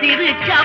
Di Rijka.